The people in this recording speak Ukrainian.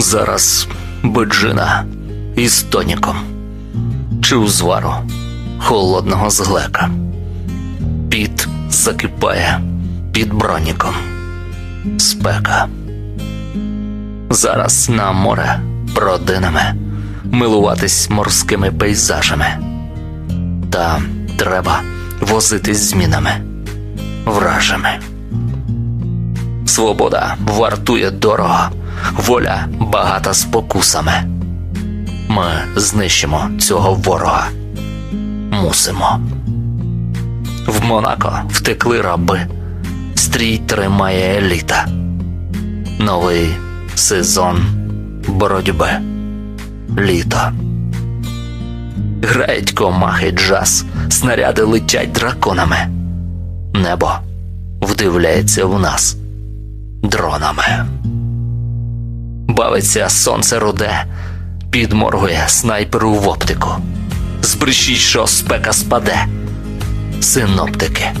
Зараз биджина із тоніком чи узвару холодного з глека. Піт закипає під броніком. Спека. Зараз на море бродинами милуватись морськими пейзажами. Та треба возитись змінами вражими. Свобода вартує дорого, воля багата спокусами. Ми знищимо цього ворога. Мусимо. В Монако втекли раби. Стрій тримає еліта. Новий сезон боротьби. Літо. Грають комахи джаз, снаряди летять драконами. Небо вдивляється в нас дронами. Бавиться сонце руде, підморгує снайперу в оптику. Збрешіть, що спека спаде. Синоптики